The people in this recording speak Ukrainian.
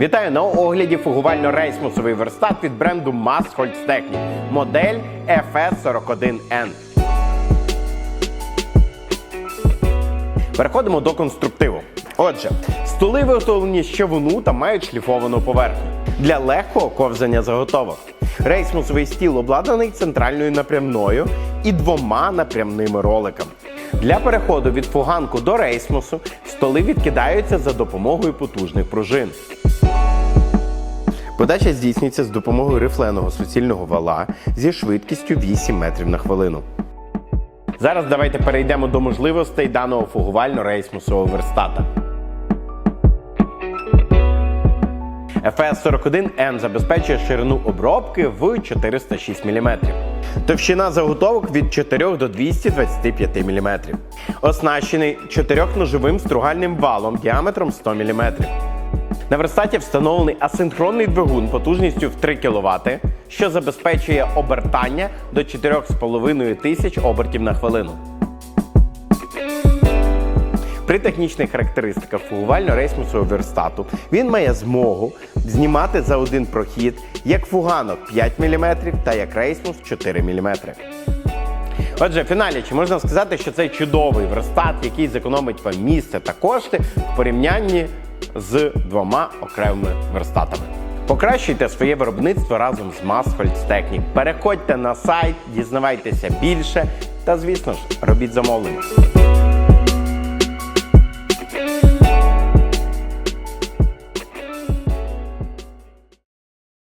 Вітаю на огляді фугувально-рейсмусовий верстат від бренду Massholz Technic, модель FS41N. Переходимо до конструктиву. Отже, столи виготовлені з човуну та мають шліфовану поверхню для легкого ковзання заготовок. Рейсмусовий стіл обладнаний центральною напрямною і двома напрямними роликами. Для переходу від фуганку до рейсмусу столи відкидаються за допомогою потужних пружин. Подача здійснюється з допомогою рифленого суцільного вала зі швидкістю 8 метрів на хвилину. Зараз давайте перейдемо до можливостей даного фугувально-рейсмусового верстата. FS41N забезпечує ширину обробки в 406 мм. Товщина заготовок від 4 до 225 мм. Оснащений чотирьохножовим стругальним валом діаметром 100 мм. На верстаті встановлений асинхронний двигун потужністю в 3 кВт, що забезпечує обертання до 4,5 тисяч обертів на хвилину. При технічних характеристиках фугувально-рейсмусового верстату він має змогу знімати за один прохід як фуганок 5 мм та як рейсмус 4 мм. Отже, в фіналі, чи можна сказати, що це чудовий верстат, який зекономить вам місце та кошти в порівнянні з двома окремими верстатами. Покращуйте своє виробництво разом з Massholz Technic. Переходьте на сайт, дізнавайтеся більше та, звісно ж, робіть замовлення.